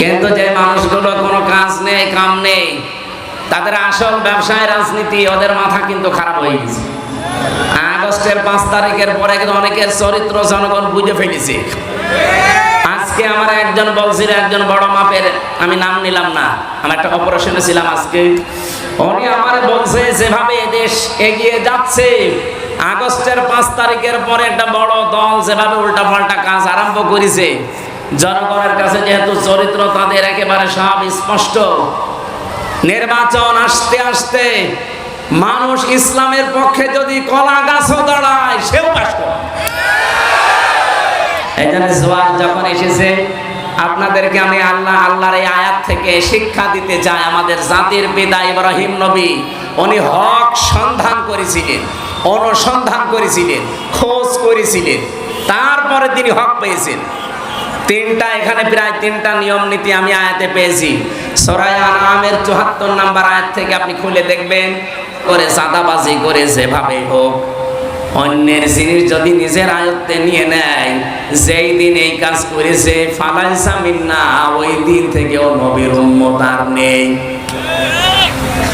কিন্তু যে মানুষগুলো কোনো কাজ নেই, কাম নেই, তাদের আসল ব্যবসায় রাজনীতি, ওদের মাথা কিন্তু খারাপ হয়ে গেছে। আগস্টের পাঁচ তারিখের পরে কিন্তু অনেকের চরিত্র জনগণ বুঝে ফেলেছে। আজকে আমার একজন বলছিল, একজন বড় মাপের, আমি নাম নিলাম না, আমি একটা অপারেশনে ছিলাম আজকে। উনি আমার বলছে, যেভাবে দেশ এগিয়ে যাচ্ছে, আগস্টের পাঁচ তারিখের পরে একটা বড় দল যেভাবে উল্টাপাল্টা কাজ আরম্ভ করেছে জনগণের কাছে যেহেতু চরিত্র তাদের একেবারে সব স্পষ্ট। নির্বাচন আসতে আসতে মানুষ ইসলামের পক্ষে যদি কলা গাছও দাঁড়ায়, সেও পাশ করে জোয়ার যখন এসেছে, আপনাদেরকে আমি আল্লাহ, আল্লাহর এই আয়াত থেকে শিক্ষা দিতে চাই। আমাদের জাতির পিতা ইব্রাহিম নবী, উনি হক সন্ধান করেছিলেন, অনুসন্ধান করেছিলেন, খোঁজ করেছিলেন। তারপরে তিনি হক পেয়েছেন। তিনটা, এখানে প্রায় তিনটা নিয়ম নীতি আমি আয়াতে পেয়েছি। সরাই আনামের চুহাত্তর নাম্বার আয়াত থেকে আপনি খুলে দেখবেন করে চাঁদাবাজি করে যেভাবে হোক, অন্যের জিনিস যদি নিজের আয়ত্তে নিয়ে নেয়, যেই দিন এই কাজ করেছে, ফালাইসা না ওই দিন থেকে ও নবীর উম্মত আর নেই।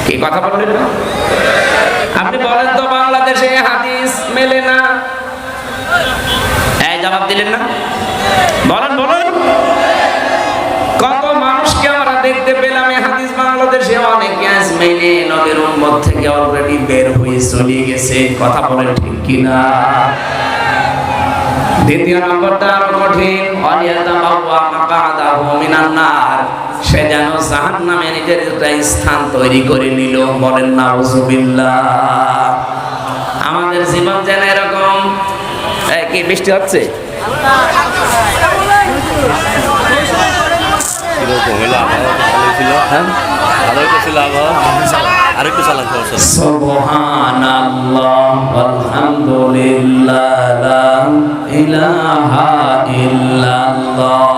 কি কথা বললেন না? আপনি বলেন তো বাংলাদেশে হাদিস মেলে না। এই জবাব দিলেন না? বলেন বলেন। কত মানুষকে আমরা দেখতে পেলাম হাদিস বাংলাদেশে অনেক গ্যাস মেনে নবীর উম্মত থেকে অলরেডি বের হয়ে চলে গেছে। কথা বলেন ঠিক কিনা? দ্বিতীয় নম্বরটা আরও কঠিন। অলিয়াতা বাবা মাকাদাহু মিনান নার। সে যেন জাহান্নামে নিজের একটা স্থান তৈরি করে নিল। বলেন, নাউজুবিল্লাহ। আমাদের জীবন যেন এরকম। কি বৃষ্টি হচ্ছে? কীরকম হইল আবহাওয়া ভালোই ছিল হ্যাঁ ভালোই তো ছিল আবহাওয়া আরেকটু চালান করছেন সুবহানাল্লাহ আলহামদুলিল্লাহ লা ইলাহা ইল্লাল্লাহ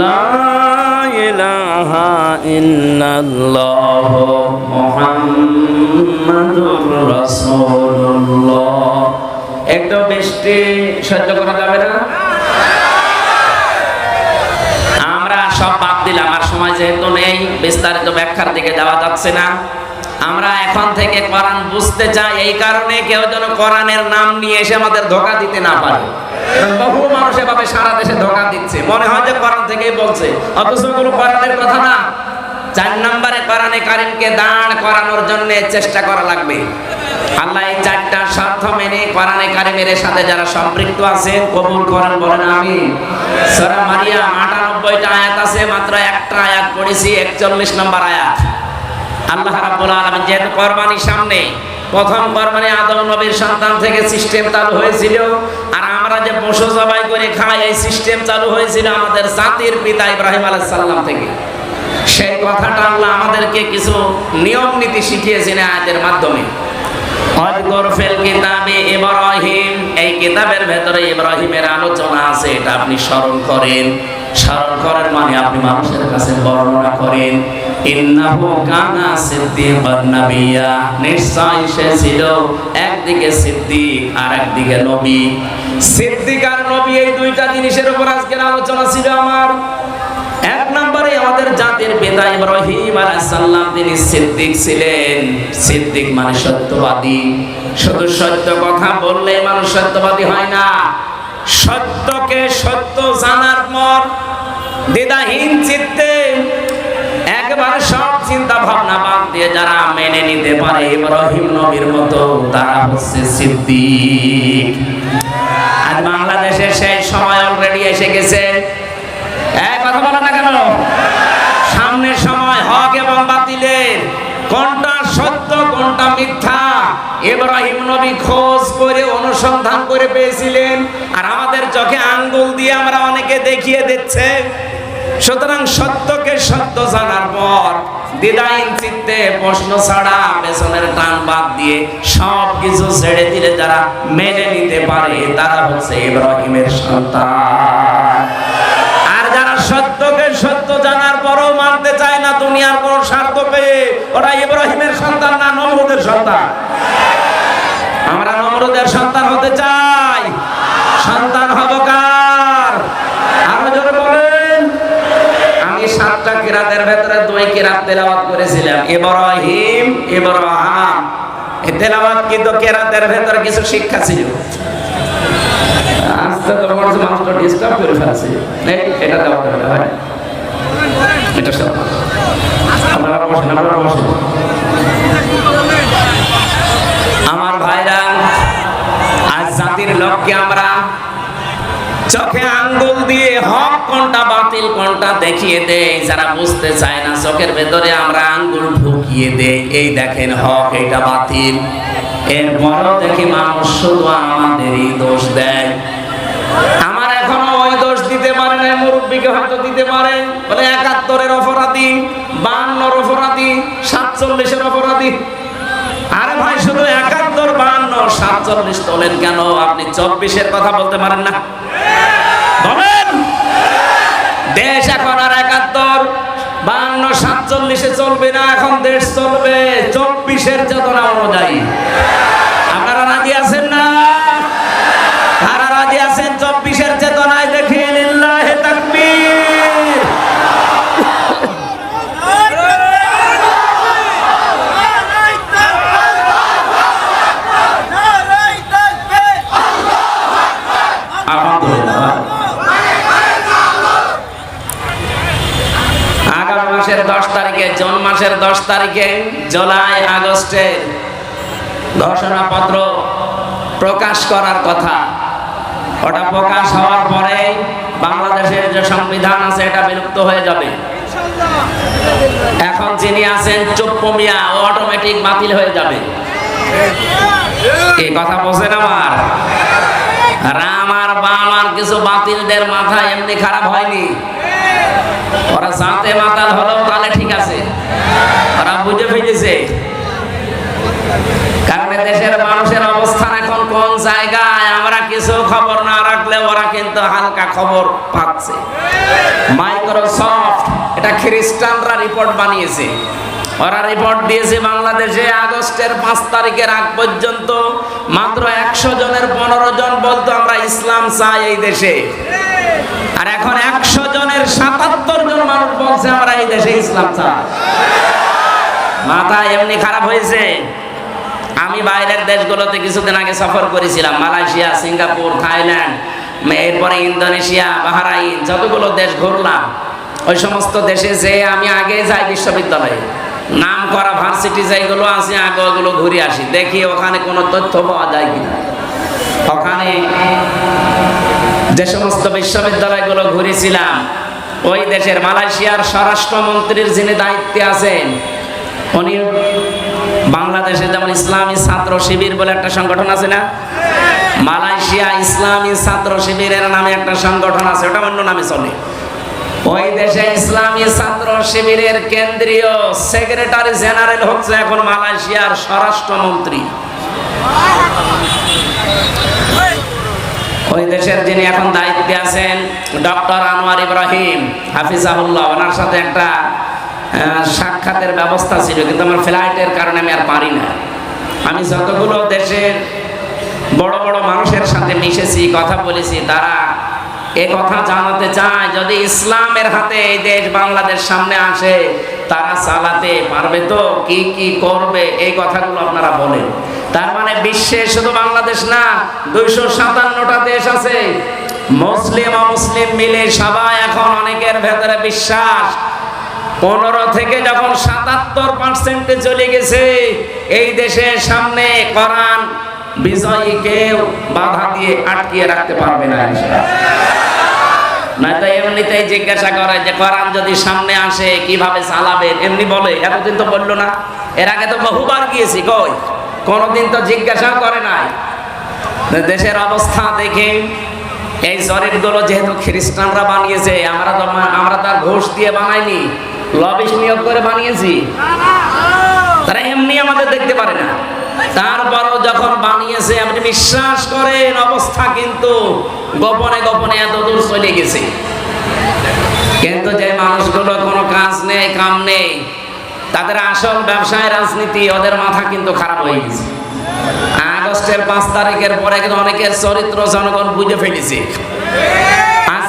লা ইলাহা একটু বৃষ্টি সহ্য করা যাবে না আমরা সব বাদ দিলাম আর সময় যেহেতু নেই, বিস্তারিত ব্যাখ্যার দিকে যাওয়া যাচ্ছে না। আমরা এখন থেকে কোরআন বুঝতে চাই, এই কারণে কেউ যেন কোরআনের নাম নিয়ে এসে আমাদের ধোকা দিতে না পারে। বহু মানুষ এভাবে সারা দেশে ধোকা দিচ্ছে। মনে হয় যে কোরআন থেকেই বলছে, অথচ কোনো কোরআনের কথা না। চার নম্বরে কোরআনে কারিমকে দাঁড় করানোর জন্য চেষ্টা করা লাগবে। আল্লাহ এই চারটা স্বার্থ মেনে কোরআনে কারিমের সাথে যারা সম্পৃক্ত আছেন কবুল করেন, বলেন আমি সূরা মারিয়াম 98টা আয়াত আছে, মাত্র একটা আয়াত পড়েছি 41 নম্বর আয়াত। আল্লাহ রাব্বুল আলামিন যেহেতু কোরবানির সামনে প্রথম কোরবানি আদম নবীর সন্তান থেকে সিস্টেম চালু হয়েছিল, আর আমরা যে পশু জবাই করে খাই, এই সিস্টেম চালু হয়েছিল আমাদের জাতির পিতা ইব্রাহিম আলাইহিস সালাম থেকে। সেই কথাটা আল্লাহ আমাদেরকে কিছু নিয়ম নীতি শিখিয়েছেন আয়াতের মাধ্যমে। এই কিতাবের ভেতরে ইব্রাহিমের আলোচনা আছে, এটা আপনি স্মরণ করেন। স্মরণ করেন মানে আপনি মানুষের কাছে বর্ণনা করেন। আর একদিকে আর এই দুইটা জিনিসের উপর আজকের আলোচনা ছিল আমার। এক নম্বরে আমাদের জাতির পিতা ইব্রাহিম আলাইসাল্লাম, তিনি সিদ্দিক ছিলেন। সিদ্দিক মানে সত্যবাদী। শুধু সত্য কথা বললে মানুষ সত্যবাদী হয় না। সত্যকে সত্য জানার পর দ্বিধাহীন চিত্তে একবারে সব চিন্তা ভাবনা বাদ দিয়ে যারা মেনে নিতে পারে ইব্রাহিম নবীর মতো, তারা হচ্ছে সিদ্দিক। আর বাংলাদেশের সেই সময় অলরেডি এসে গেছে। এক কথা বলা না কেন সামনের সময় হক এবং বাতিলের কোনটা সত্য কোনটা মিথ্যা ইব্রাহিম নবী খোঁজ করে, অনুসন্ধান করে পেয়েছিলেন। আর আমাদের চোখে আঙ্গুল দিয়ে আমরা অনেকে দেখিয়ে দিচ্ছে। সুতরাং সত্যকে সত্য জানার পর দ্বিধাহীন চিত্তে প্রশ্ন ছাড়া পেছনের টান বাদ দিয়ে সব কিছু ছেড়ে দিলে যারা মেনে নিতে পারে, তারা হচ্ছে ইব্রাহিমের সন্তান। আর যারা সত্যকে সত্য জানার পরও মানতে চায় না, দুনিয়ার কোন স্বার্থ পেয়ে ওরা ইব্রাহিমের সন্তান না নমরুদের সন্তান। আমরা সন্তান হতে চাই। সন্তান হব কার? আরও জোরে বলেন। আমি সাতটা কিরাতের ভেতরে দুই কিরাত তেলাওয়াত করেছিলাম। ইব্রাহিম, ইব্রাহাম। এই তেলাওয়াত কিন্তু কিরাতের ভেতরে কিছু শিক্ষা ছিল। আস্তে তো মনে হচ্ছে মানুষটা ডিস্টার্ব করে ফেলছে। এটা দেওয়া ভাই। এটা সব বসেন আপনারা বসেন জাতির আমরা চোখে আঙ্গুল দিয়ে হক কোনটা বাতিল কোনটা দেখিয়ে দেই, যারা বুঝতে চায় না, চোখের ভেতরে আমরা আঙ্গুল ঢুকিয়ে দেই, এই দেখেন হক এটা বাতিল। এরপরও দেখি মানুষ শুধু আমাদেরই দোষ দেয়। আমার এখনও ওই দোষ দিতে পারে না মুরব্বীকে হয়তো দিতে পারে। বলে একাত্তরের অপরাধী, বান্নর অপরাধী, সাতচল্লিশের অপরাধী। আরে ভাই, শুধু একাত্তর সাতচল্লিশ তোলেন কেন? আপনি চব্বিশের কথা বলতে পারেন না? বলেন। দেশ এখন আর একাত্তর, বান্ন, সাতচল্লিশে চলবে না, এখন দেশ চলবে। চব্বিশের চেতনা অনুযায়ী আপনারা রাজি আছেন না কারা রাজি আছেন চব্বিশের চেতনায় দেখিয়ে লিল্লাহে তাকবীর আলহামদুলিল্লাহ আগামী মাসের দশ তারিখে, জুন মাসের দশ তারিখে, জুলাই আগস্টের ঘোষণাপত্র প্রকাশ করার কথা। ওটা প্রকাশ হওয়ার পরে বাংলাদেশের যে সংবিধান আছে, এটা বিলুপ্ত হয়ে যাবে। এখন যিনি আছেন, চুপ্প মিয়া, ও অটোমেটিক বাতিল হয়ে যাবে। এই কথা বোঝেন আমার? রাম আর বাম আর কিছু বাতিলদের মাথা এমনি খারাপ হয়নি। ওরা জাতে মাতাল হলো তাহলে ঠিক আছে। ওরা বুঝে ফেলেছে। কারণ দেশের মানুষের অবস্থান এখন কোন জায়গায়, আমরা কিছু খবর না রাখলে ওরা কিন্তু হালকা খবর পাচ্ছে। মাইক্রোসফট, এটা খ্রিস্টানরা রিপোর্ট বানিয়েছে। ওরা রিপোর্ট দিয়েছে বাংলাদেশে আগস্টের পাঁচ তারিখের আগ পর্যন্ত মাত্র একশো জনের পনেরো জন বলতো আমরা ইসলাম চাই এই দেশে। আর এখন একশো জনের সাতাত্তর জন মানুষ বলছে, আমরা এই দেশে ইসলাম চাই। মাথা এমনি খারাপ হয়েছে। আমি বাইরের দেশগুলোতে কিছুদিন আগে সফর করেছিলাম, মালয়েশিয়া, সিঙ্গাপুর, থাইল্যান্ড, এরপরে ইন্দোনেশিয়া, বাহারাইন, যতগুলো দেশ ঘুরলাম, ওই সমস্ত দেশে যে আমি আগে যাই বিশ্ববিদ্যালয়ে। নাম করা ভার্সিটি যেগুলো আছে, আগে ওগুলো ঘুরে আসি। দেখি ওখানে কোনো তথ্য পাওয়া যায় কিনা। ওখানে যে সমস্ত বিশ্ববিদ্যালয়গুলো ঘুরেছিলাম, ওই দেশের মালয়েশিয়ার স্বরাষ্ট্রমন্ত্রীর যিনি দায়িত্বে আছেন, উনি বাংলাদেশে যেমন ইসলামী ছাত্র শিবির বলে একটা সংগঠন আছে না? মালয়েশিয়া ইসলামী ছাত্র শিবিরের নামে একটা সংগঠন আছে, ওটা অন্য নামে চলে। ওই দেশে ইসলামী ছাত্র শিবিরের কেন্দ্রীয় সেক্রেটারি জেনারেল হচ্ছে এখন মালয়েশিয়ার স্বরাষ্ট্রমন্ত্রী। ওই দেশের যিনি এখন দায়িত্বে আছেন, ডক্টর আনোয়ার ইব্রাহিম, হাফিজাহুল্লাহ, ওনার সাথে একটা সাক্ষাতের ব্যবস্থা ছিল, কিন্তু আমার ফ্লাইটের কারণে আমি আর পারি না। আমি যতগুলো দেশের বড় বড় মানুষের সাথে মিশেছি, কথা বলেছি, তারা এ কথা জানাতে চায় যদি ইসলামের হাতে এই দেশ বাংলাদেশ সামনে আসে, তারা চালাতে পারবে তো? কি কি করবে? এই কথাগুলো আপনারা বলেন। তার মানে বিশ্বে শুধু বাংলাদেশ না, দুইশো সাতান্নটা দেশ আছে। মুসলিম অমুসলিম মিলে সবাই এখন অনেকের ভেতরে বিশ্বাস। পনেরো থেকে যখন সাতাত্তর পার্সেন্টে চলে গেছে, এই দেশের সামনে কোরআন বিজয়ী কেউ বাধা দিয়ে আটকিয়ে রাখতে পারবে না নয়তো এমনিতেই জিজ্ঞাসা করে যে, কোরআন যদি সামনে আসে, কীভাবে এমনি বলে, এতদিন তো বলল না। এর আগে তো বহুবার গিয়েছি, কই? কোনোদিন তো জিজ্ঞাসা করে নাই। দেশের অবস্থা দেখে এই শরীরগুলো যেহেতু খ্রিস্টানরা বানিয়েছে, আমরা তো আমরা তার ঘোষ দিয়ে বানাইনি লবিস নিয়োগ করে বানিয়েছি। তারা এমনি আমাদের দেখতে পারে না। তারপরও যখন বানিয়েছে, আপনি বিশ্বাস করেন, অবস্থা কিন্তু গোপনে গোপনে এত দূর চলে গেছে। কিন্তু যে মানুষগুলো কোনো কাজ নেই, কাম নেই, তাদের আসল ব্যবসায় রাজনীতি, ওদের মাথা কিন্তু খারাপ হয়ে গেছে। আগস্টের পাঁচ তারিখের পরে কিন্তু অনেকের চরিত্র জনগণ বুঝে ফেলেছে।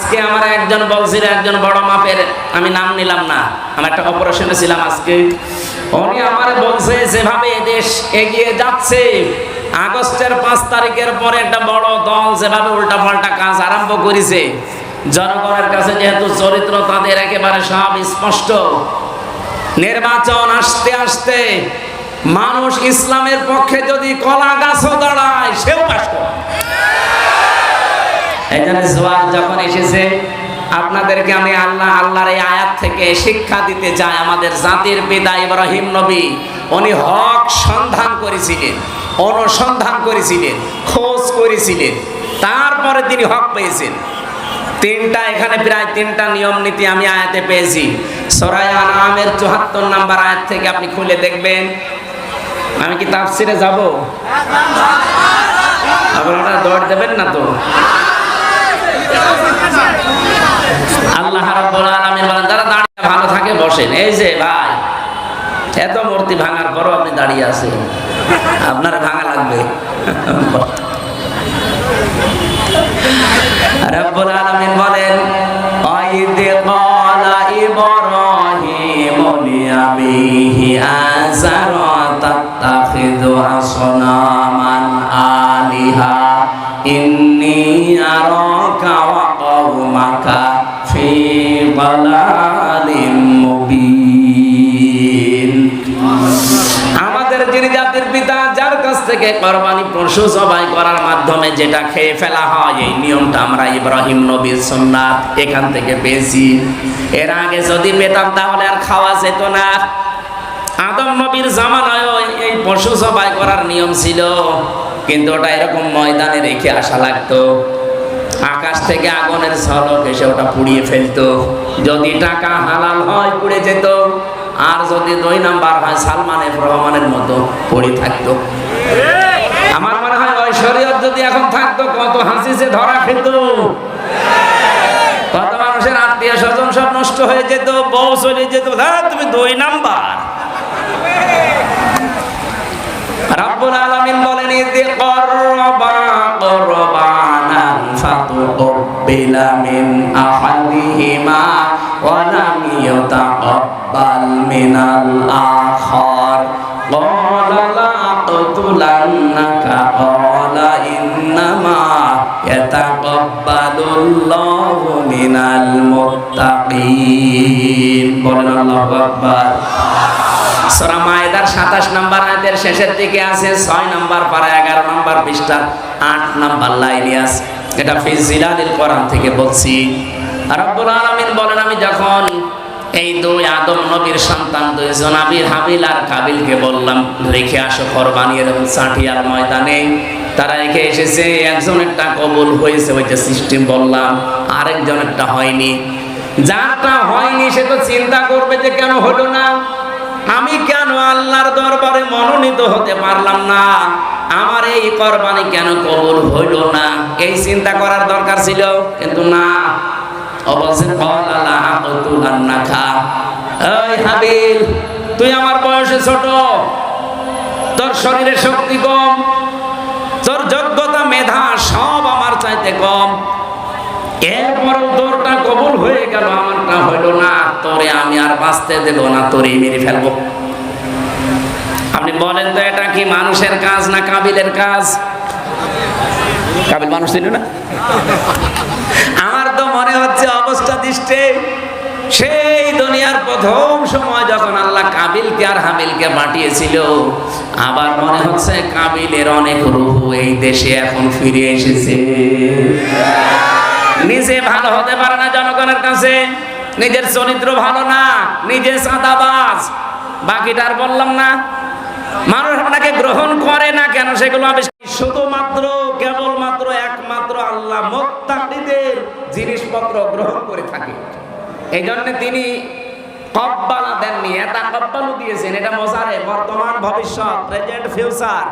আজকে আমার একজন বলছিল, একজন বড় মাপের, আমি নাম নিলাম না। আমি একটা অপারেশনে ছিলাম আজকে। উনি আমার বলছে, যেভাবে দেশ এগিয়ে যাচ্ছে, আগস্টের পাঁচ তারিখের পরে একটা বড় দল যেভাবে উল্টা পাল্টা কাজ আরম্ভ করেছে, জনগণের কাছে যেহেতু চরিত্র তাদের একেবারে সব স্পষ্ট। নির্বাচন আসতে আসতে মানুষ ইসলামের পক্ষে যদি কলা গাছও দাঁড়ায়, সেও পাশ করে জন্য জোয়ার যখন এসেছে, আপনাদেরকে আমি আল্লাহ, আল্লাহর এই আয়াত থেকে শিক্ষা দিতে চাই। আমাদের জাতির পিতা ইব্রাহিম নবী, উনি হক সন্ধান করেছিলেন, অনুসন্ধান করেছিলেন, খোঁজ করেছিলেন। তারপরে তিনি হক পেয়েছেন। তিনটা, এখানে প্রায় তিনটা নিয়ম নীতি আমি আয়াতে পেয়েছি। সরাই আনামের চুহাত্তর নাম্বার আয়াত থেকে আপনি খুলে দেখবেন। আমি কি তাফসিরে যাব? আপনারা দৌড় দেবেন না তো? আল্লাহ রাব্বুল আলামিন বলেন, যারা দাঁড়িয়ে ভালো থাকে বসেন। এই যে ভাই, এত মূর্তি ভাঙার পরও আপনি দাঁড়িয়ে আছেন। আপনার ভাঙা লাগবে। রব্বুল আলামিন বলেন, আইদ ক্বালা ইব্রাহিম লিআবিহি আযার তাত্তাখিযু আসনামান আলিহা ইন্নী আরাকা কোরবানি পশু জবাই করার মাধ্যমে যেটা খেয়ে ফেলা হয়, এই নিয়মটা আমরা ইব্রাহিম নবীর সুন্নাত এখান থেকে পেয়েছি। এর আগে যদি পেতাম তাহলে আর খাওয়া যেত না। আদম নবীর জামানায় এই পশু জবাই করার নিয়ম ছিল, কিন্তু ওটা এরকম ময়দানে রেখে আসা লাগতো। আকাশ থেকে আগুনের ঝলক এসে ওটা পুড়িয়ে ফেলতো। যদি টাকা হালাল হয়, পুড়ে যেত। আর যদি দুই নাম্বার হয় সালমানের রহমানের মতো পড়ে থাকতো। আমার মনে হয় ওই শরীয়ত যদি এখন থাকতো, কত হাসিছে ধরা খেত। কত মানুষের আত্মীয় স্বজন সব নষ্ট হয়ে যেত, বউ চলে যেত। ধর তুমি দুই নাম্বার। রাব্বুল আলামিন বলেন ইদি করবা করবানান ফাতুকবিলা মিন আহাদিহিমা ওয়া লাম ইয়াতাকাব্বাল মিনাল আখার قال لا أقتلنك قال إنما يتقبل الله من المتقين বলেন আল্লাহু আকবার সূরা মায়েদার 27 নম্বর আয়াতের শেষের দিকে আছে 6 নম্বর পারা 11 নম্বর পৃষ্ঠা 8 নম্বর লাইনে আছে এটা ফি জিলালিল কোরআন থেকে বলছি। রব্বুল আলামিন বলেন, আমি যখন এই দুই আদম নবীর সন্তান, দুই জনাবির হাবিল আর কাবিলকে বললাম, রেখে আসো কোরবানি এরকম সাঁঠিয়ার ময়দানে। তারা রেখে এসেছে, একজনেরটা কবুল হয়েছে, ওই যে সিস্টেম বললাম, আরেকজনেরটা হয়নি। যারটা হয়নি, সে তো চিন্তা করবে যে কেন হলো না। আমি কেন আল্লাহর দরবারে মনোনীত হতে পারলাম না? আমার এই কোরবানি কেন কবুল হইল না? এই চিন্তা করার দরকার ছিল, কিন্তু না। অবশ্যই এই হাবিল, তুই আমার বয়সে ছোট। তোর শরীরে শক্তি কম, তোর যোগ্যতা, মেধা সব আমার চাইতে কম। এরপরেও তোরটা কবুল হয়ে গেল, আমারটা হইল না। তোরে আমি আর বাঁচতে দেব না তোরে মেরে ফেলব। আপনি বলেন তো, এটা কি মানুষের কাজ না কাবিলের কাজ? কাবিল মানুষ ছিল না? আমার তো মনে হচ্ছে অবস্থা দৃষ্টে। সেই দুনিয়ার প্রথম সময় যখন আল্লাহ কাবিলকে আর হাবিলকে পাঠিয়েছিল আবার মনে হচ্ছে কাবিলের অনেক রুহু এই দেশে এখন ফিরে এসেছে। নিজে ভালো হতে পারে না জনগণের কাছে, নিজের চরিত্র ভালো না, নিজে সাদাবাজ বাকিটা আর বললাম না। মানুষ আপনাকে গ্রহণ করে না কেন? সেগুলো আবিষ্কার শুধুমাত্র, কেবলমাত্র একমাত্র আল্লাহ মোত্তাকিদের জিনিসপত্র গ্রহণ করে থাকে। এই জন্য তিনি কব্বালা দেননি এটা কব্বালু দিয়েছেন, এটা মজারে। বর্তমান ভবিষ্যৎ প্রেজেন্ট ফিউচার